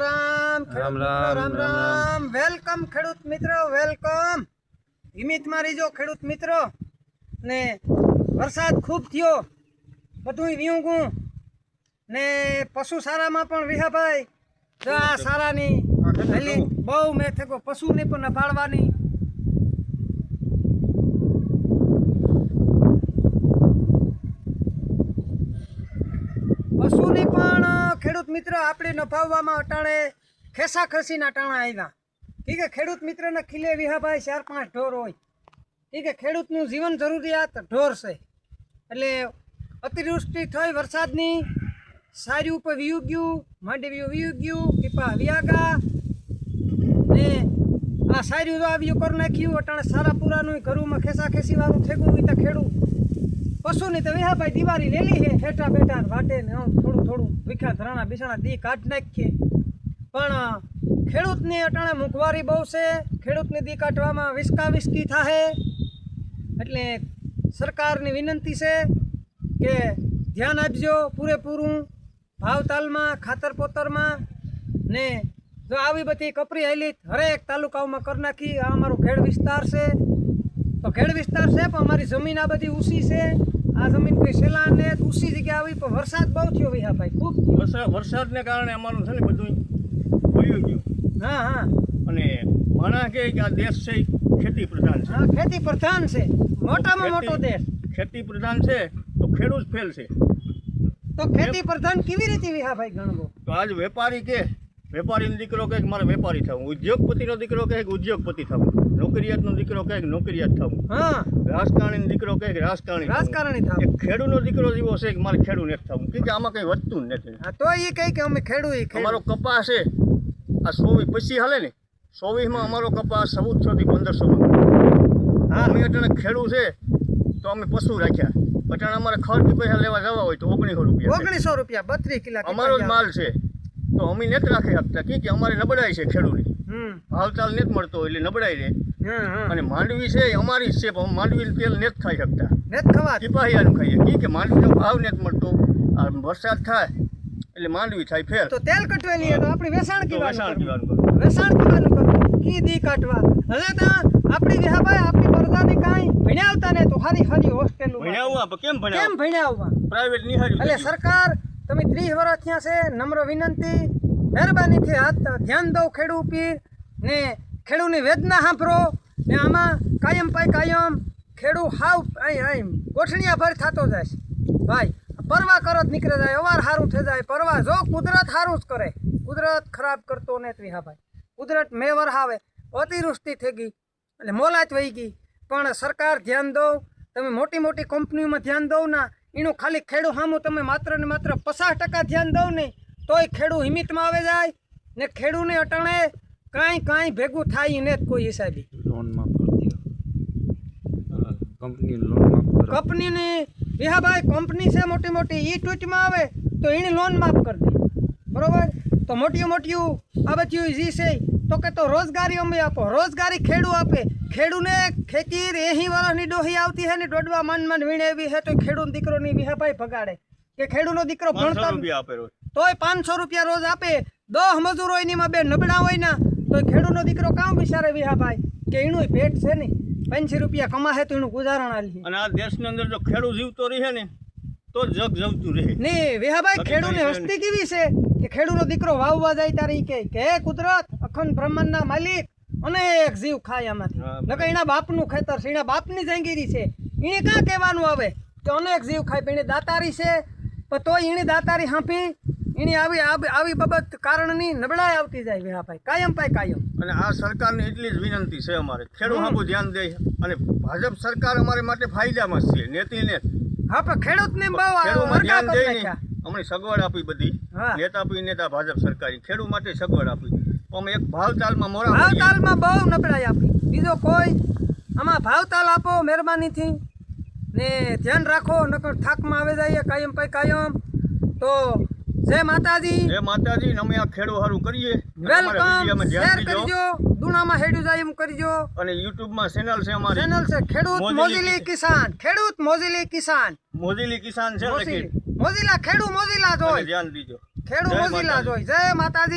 Ram Ram, Ram, Ram welcome ખેડૂત મિત્રો welcome. હિમિત મારી જો ખેડૂત મિત્રો. ને વરસાદ ખૂબ થયો બધું વિયુંગું ને પશુ સારામાં પણ વિહાભાઈ તો આ સારાની હેલી બહુ મેં થેકો પશુને પણ નભાળવાની. પશુની પણ ખેડૂત મિત્ર આપણે નફાવવામાં અટાણે ખેસા ખસીના ટાણા આવ્યા. ઠીક છે, ખેડૂત મિત્રના ખીલે વિહાભાઈ ચાર પાંચ ઢોર હોય. ઠીક છે, ખેડૂતનું જીવન જરૂરિયાત ઢોર છે. એટલે અતિવૃષ્ટિ થઈ વરસાદની, સારી ઉપર વીયું ગયું માંડવ્યું વીયું ગયું, પીપા વ્યાગા ને આ સારી આવ્યું કરી નાખ્યું, અટાણે સારા પુરાનું ઘરુંમાં ખેસા ખેસી વાળું થેગું હોય તો પશુની તો વિહાભાઈ દિવાળી લેલી છે, હેઠા બેઠા વાટે ને થોડું થોડું વિખા ધરાણા બિસાણા દી કાઢ નાખીએ. પણ ખેડૂતની અટાણે મોંઘવારી બહુ છે, ખેડૂતની દી કાઢવામાં વિસકા વિસકી થાહે. એટલે સરકારની વિનંતી છે કે ધ્યાન આપજો પૂરેપૂરું ભાવતાલમાં ખાતર પોતરમાં ને જો આવી બધી કપરી આવેલી હરેક તાલુકાઓમાં કરી નાખી, આ અમારો ખેડ વિસ્તાર છે. તો ખેડ વિસ્તાર છે, પણ અમારી જમીન આ બધી ઊંચી છે. આ જમીન કોઈ સેલા ને ઊંચી જગ્યા આવી પણ વરસાદ બહુ થયો વિહા ભાઈ ખૂબ વરસાદ વરસાદને કારણે અમારું છે ને બધું વયું ગયું. હા હા. અને માણા કે આ દેશ છે ખેતી પ્રધાન છે. હા ખેતી પ્રધાન છે. મોટામાં મોટો દેશ. ખેતી પ્રધાન છે તો ખેડૂત ફેલ છે. તો ખેતી પ્રધાન કેવી રીતે વિહા ભાઈ ગણવો? તો આજ વેપારી કે વેપારીનો દીકરો કે મારે વેપારી થવું ઉદ્યોગપતિનો દીકરો કે ઉદ્યોગપતિ થવું. નોકરિયાતનો દીકરો કહે કે નોકરિયાત થવું હા. રાજકારણીનો દીકરો કહે કે રાજકારણી. રાજકારણી થાવ ખેડૂતનો દીકરો જેવો છે કે મારે ખેડૂત નથી થવું કે આમાં કંઈ વધતું જ નથી. હા તો એ કહે કે અમે ખેડૂત અમારો કપાસ છે. આ સોવી પછી હાલે ને? સોવીસમાં અમારો કપાસ ચૌદસો થી પંદરસો હા. અમે અટાણે ખેડૂત છે તો અમે પશુ રાખ્યા. અટાણે અમારે ખર્ચ પૈસા લેવા જવા હોય તો ઓગણીસો રૂપિયા. ઓગણીસો રૂપિયા બત્રીસ કિલા અમારો જ માલ છે. તો અમે નથી રાખી શકતા કે કે અમારે નબળાઈ છે ખેડૂતની. હમ. ભાવતાલ નથી મળતો એટલે નબળાઈ રહે. અને માંડવી છે અમારી છે પણ માંડવી તેલ નથી ખાઈ શકતા. નેત ખવાત? સિપાહીયાનું ખાઈએ. કે કે માંડવીનો ભાવ નથી મળતો. આ વરસાદ થાય એટલે માંડવી થાય ફેર. તો તેલ કટવેલી તો આપણે વેસાણ કીવાનું વેચાણ કરવું. વેસાણ કીવાનું. કી દી કાટવા હવે તો આપણી વિહાભાઈ આપણી બરદાની કાંઈ ભણ્યા આવતા ને તો હારી હારી હોસ્ટેલ પણ કેમ કેમ ભણ્યા ભણ્યા આવવા પ્રાઇવેટ નિહાળ્યું એટલે સરકાર તમે ત્રીસ વર્ષ થયા છે નમ્ર વિનંતી. મહેરબાનીથી હાથ ધ્યાન દો ખેડૂ પીર ને ખેડૂની વેદના સાંભળો ને આમાં કાયમ પાય કાયમ ખેડૂ હાવ અહીં અહીં ગોઠણિયા ભર થતો જાય છે. ભાઈ પરવા કરો જ નીકળે જાય, અવાર સારું થઈ જાય, પરવા જો કુદરત સારું જ કરે. કુદરત ખરાબ કરતો નથી હા ભાઈ. કુદરત મેં વરહાવે અતિવૃષ્ટિ થઈ ગઈ, એટલે મોલાત વહી ગઈ. પણ સરકાર ધ્યાન દો, તમે મોટી મોટી કંપનીઓમાં ધ્યાન દો ના, એનું ખાલી ખેડૂ સામું તમે માત્ર ને માત્ર પચાસ ટકા ધ્યાન દો ને તોય ખેડૂ હિમિતમાં આવે જાય ને ખેડૂને અટાણે કાંઈ કાંઈ ભેગું થાય ને જ કોઈ હિસાબી. લોન માફ કરી કંપની લોન માફ કંપનીની વિહાભાઈ કંપની છે મોટી મોટી એ ટૂંચમાં આવે તો એની લોન માફ કરી દે. બરોબર? તો મોટી મોટી આ બધું જી છે તો કે તો રોજગારી અમે આપો. રોજગારી ખેડૂ આપે. ખેડૂને ખેતી એહી વર્ષની ડોહી આવતી હે ને દોડવા મન માન વીણેવી હે તો ખેડૂત દીકરોની વિહાભાઈ ભગાડે. કે ખેડૂનો દીકરો ભણતર ભણતો આપે રોજ. તોય પાંચસો રૂપિયા રોજ આપે. દહ મજૂર હોય એમાં બે નબળા હોય ને તો ખેડૂતનો દીકરો કામ વિચારે વિહા ભાઈ કે એનું પેટ છે ને પંચી રૂપિયા કમાશે તો એનું ગુજારણ આલી અને આ દેશની અંદર જો ખેડૂત જીવતો રહે ને તો જગ જવતું રહે. ને વિહાભાઈ ખેડૂતની હસ્તી કેવી છે? કે ખેડૂતનો દીકરો વાવવા જાય ત્યારે કે કે કુદરત અખંડ બ્રહ્માંડના માલિક અનેક જીવ ખાય આમાંથી. નકર એના બાપનું ખેતર છે એના બાપની જંગીરી છે. એને કાં કહેવાનું આવે કે અનેક જીવ ખાય પણ દાતારી છે? પણ તોય એની દાતારી હાંફી એની આવી આવી બાબત કારણની નબળાઈ આવતી જાય વિહાભાઈ કાયમ પાય કાયમ. અને આ સરકારને એટલી જ વિનંતી છે અમારે. ખેડૂત હમ. ધ્યાન દે. અને ભાજપ સરકાર અમારે માટે ફાયદામાં છે નેતીને હા પણ ખેડૂતને બહુ ધ્યાન દઈને અમને સગવડ આપી બધી. નેતા આપી નેતા ભાજપ સરકારી ખેડૂત માટે સગવડ આપી. અમે એક ભાવતાલમાં મોરા. ભાવતાલમાં બહુ નબળાઈ આપી. બીજો કોઈ આમાં ભાવતાલ આપો મહેરબાનીથી. ને ધ્યાન રાખો નકર થાકમાં આવે જાય કાયમ પાય કાયમ. તો જય માતાજી. જય માતાજી અમે આ ખેડો હારું કરીએ. વેલકમ શેર કરજો. દુણામાં હેડ્યું જાય એમ કરજો. અને યુટ્યુબમાં ચેનલ છે અમારી. ચેનલ છે ખેડૂત મોજીલી કિસાન. ખેડૂત મોજીલી કિસાન. મોજીલી કિસાન છે લખી. મોજીલા. ખેડૂત મોજીલા જોય ધ્યાન દીજો ખેડૂત મોજીલા જોય જય માતાજી.